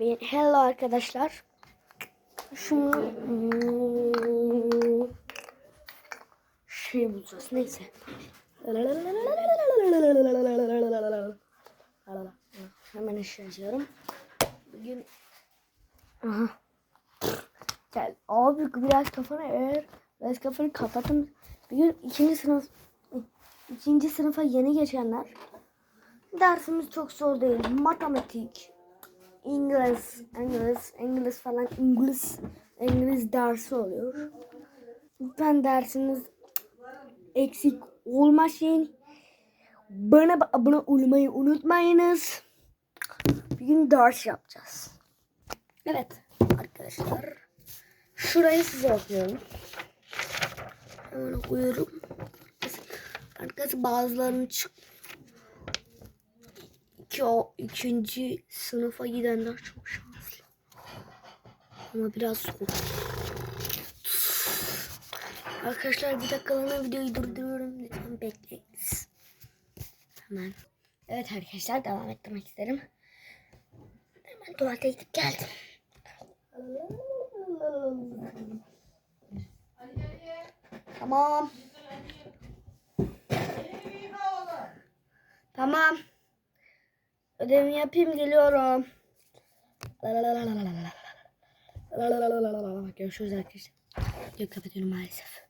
Hello arkadaşlar. Şunu şey bulacağız. Neyse. Hemen eşya açıyorum. Bugün Aha. Gel abi biraz kafanı eğer biraz kafanı kapatın. Bugün ikinci sınıf ikinci sınıfa yeni geçenler dersimiz çok zor değil. Matematik, İngiliz, İngiliz, İngiliz falan İngiliz, İngiliz dersi oluyor. Lütfen dersiniz eksik olmasın. Bana abone olmayı unutmayınız. Bir gün ders yapacağız. Evet arkadaşlar. Şurayı size okuyorum. Hemen okuyorum. Arkadaşlar bazılarını çık iki, o, ikinci sınıfa gidenler çok şanslı. Ama biraz soğuk. Arkadaşlar bir dakikalığına videoyu durduruyorum. Lütfen bekleyiniz. Hemen. Evet arkadaşlar devam ettirmek isterim. Hemen tuvalete gidip geldim. Tamam. Tamam. Ödevimi yapayım geliyorum. Görüşürüz arkadaşlar. Yok kapatıyorum maalesef.